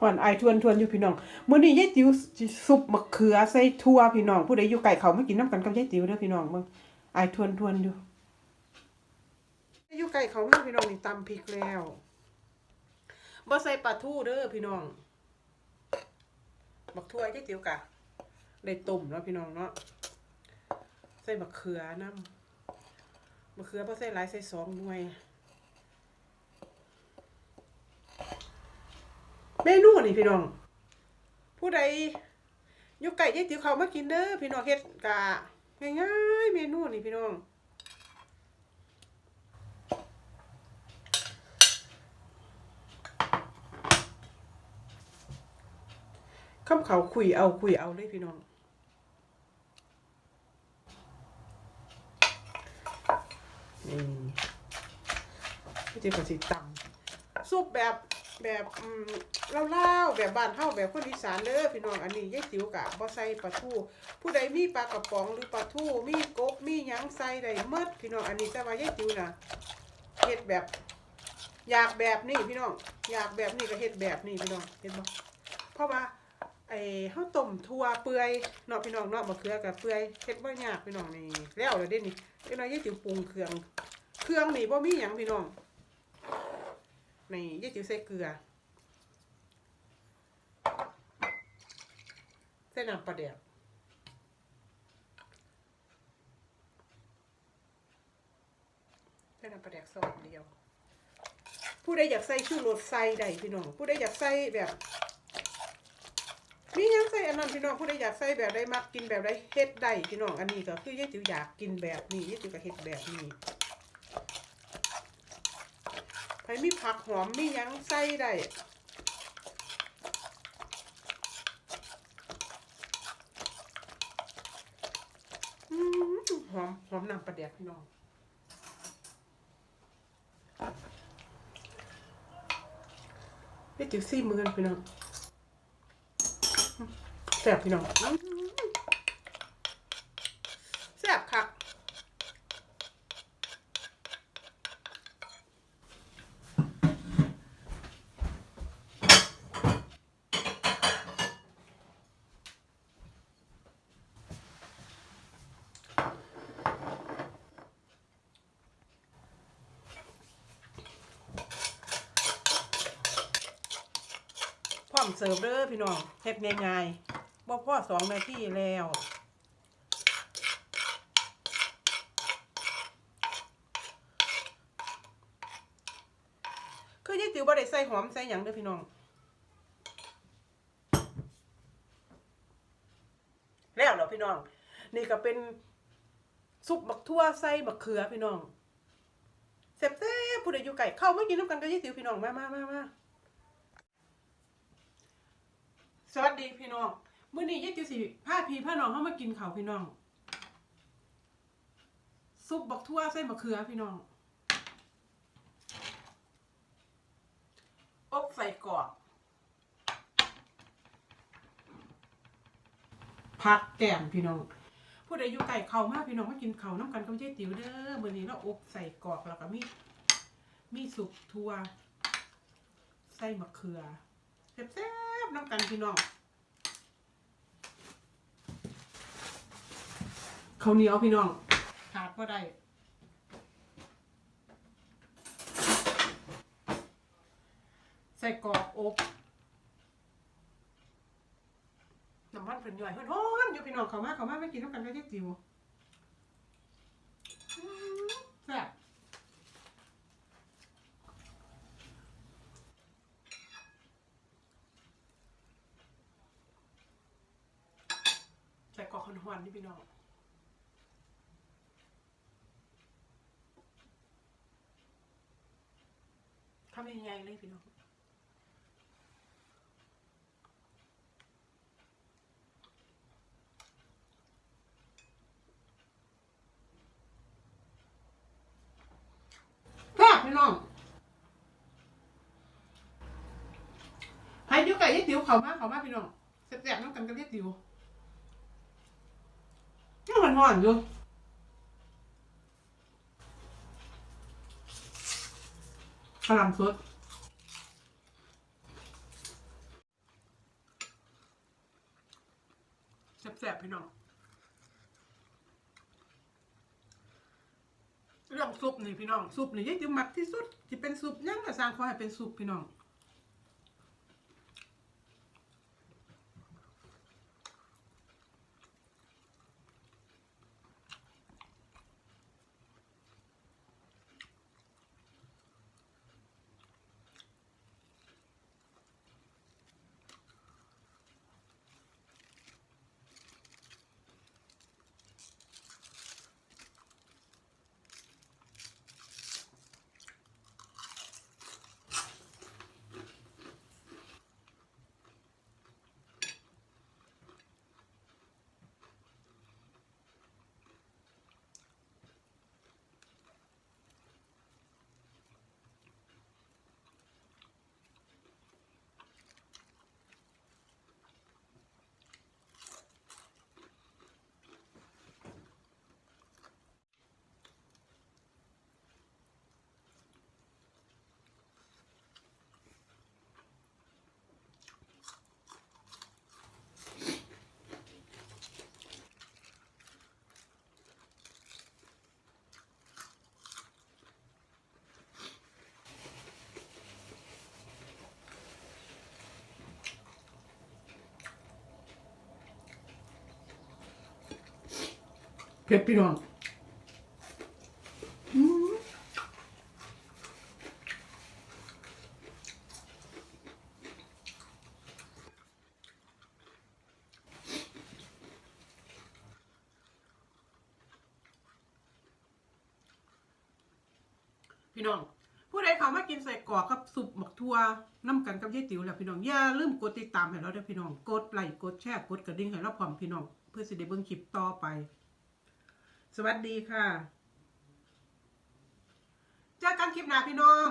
หวนไอทวนทวนอยู่พี่น้องมื้อนี้ยายติ๋วสิซุปมะเขือใส่ทั่วพี่น้องผู้ใดอยู่ไกลเขามากินน้ำกันกับยายติ๋วเด้อพี่น้องเบิ่งไอทวนทวนอยู่อยู่ไกลเขามาพี่น้องนี่ตำพริกแล้วบ่ใส่ปลาทูเด้อพี่น้องบักทั่วยายติ๋วกะได้ต้มแล้วพี่น้องเนาะใส่มะเขือน้ำมะเขือบ่ใส่หลายใส่สองหน่วย เมนูนี่พี่น้อง ผู้ใดยู่ไก่ยายติ๋วเขามากินเด้อพี่น้องเฮ็ดกะง่ายๆเมนูนี่พี่น้องคำเขาคุยเอาคุยเอาเลยพี่น้องนี่พี่ติ๋วก็สิตำซุปแบบ แบบอืมเล่าๆแบบบ้านเฮาแบบคนอีสานเด้อพี่น้องอันนี้ยายติ๋วกะบ่ใส่ปลาทูผู้ใดมีปลากระป๋องหรือปลาทูมีกบมีหยังใส่ได้หมดพี่น้องอันนี้แต่ว่ายายติ๋วน่ะเฮ็ดแบบ อยากแบบนี้พี่น้องอยากแบบนี้ก็เฮ็ดแบบนี้พี่น้องเห็นบ่เพราะว่าไอ้เฮาต้มทั่วเปื่อยเนาะพี่น้องเนาะมะเขือกับเปื่อยเฮ็ดบ่ยากพี่น้องนี่แล้วแล้วเด้นี่เดี๋ยวน้อยยายติ๋วปรุงเครื่อง เครื่องนี่บ่มีหยังพี่น้อง นี่ยายติ๋วใส่เกลือเส้นน้ำปลาแดกเส้นน้ำปลาแดกซองเดียว ผู้ใดอยากใส่ชูรสใส่ได้พี่น้อง ผู้ใดอยากใส่แบบมียังใส่อันนั้นพี่น้องผู้ใดอยากใส่แบบได้มักกินแบบได้เฮ็ดได้พี่น้องอันนี้ก็คือยายติ๋วอยากกินแบบนี้ยายติ๋วก็เฮ็ดแบบนี้ ใครมีผักหอมมียังใส่ได้หอมหอมน้ำปลาแดกพี่น้องนี่จิ๋วซี่มือกันพี่น้องแซ่บพี่น้องอื้อแซ่บคักพร้อ มเสิร์ฟเด้อพี่น้องเฮ็ดง่ายๆบ่พอสองนาทีแล้วคือยายติ๋วบ่ได้ใส่หอมใส่หยังเด้อพี่น้องแล้วเหรอพี่น้อง นี่ก็เป็นซุปบักทั่วใส่บักเขือพี่น้องเสบเต้ผู้ใดอยู่ไก่เข้าไมากินน้ำกันกับยายติ๋วพี่น้องมามามามา สวัสดีพี่น้องมื้อนี้ยายติ๋วสิพาพี่พาน้องเข้ามากินข้าวพี่น้อง ซุปบักทั่วใส่บักเขือพี่น้อง อบใส่กรอกผักแกมพี่น้องผู้ใดอยู่ไก่เขามากพี่น้องมากินเขาน้ำกันกับเจ๊ติ๋วเด้อมื้อนี้เราอบใส่กรอกแล้วก็มีมีสุกทั่วใส่มะเขือแซ่บ ๆน้ำกันพี่น้องข้าวเหนียวพี่น้องขาดก็ได้ใส่กรอกอบน้ำมันเพิ่นย่อยเพิ่นฮ้อนอยู่พี่น้องเขามาเขามาไม่กินน้ำกันก็เจ๊จิ๋วอื้อแซ่บ ใส่กรอนๆนี่พี่น้องทำยังไงเลยพี่น้องแซ่พี่น้องใครอยู่ไก่ยี่ติ๋วเขามากเขามากพี่น้องแซ่บๆน้ำกันกับยี่ติ๋วยัง มันห่อนอยู่กระลำสดแสบๆพี่น้องเรื่องซุปนี่พี่น้องซุปนี่ยิ่งมักที่สุดที่เป็นซุปยังกระสร้างขอให้เป็นซุปพี่น้อง เผ็ดพี่น้องพี่น้องผู้ใดเขามากินใส่กรอกกับสุปหมักทั่วน้ำกันกับยายติ๋วแหละพี่น้องอย่าลืมกดติดตามให้เราด้วยพี่น้องกดไลค์กดแชร์กดกระดิ่งให้เราพร้อมพี่น้อง เพื่อสิได้เบิ่งคลิปต่อไป สวัสดีค่ะ เจอกันคลิปหน้าพี่น้อง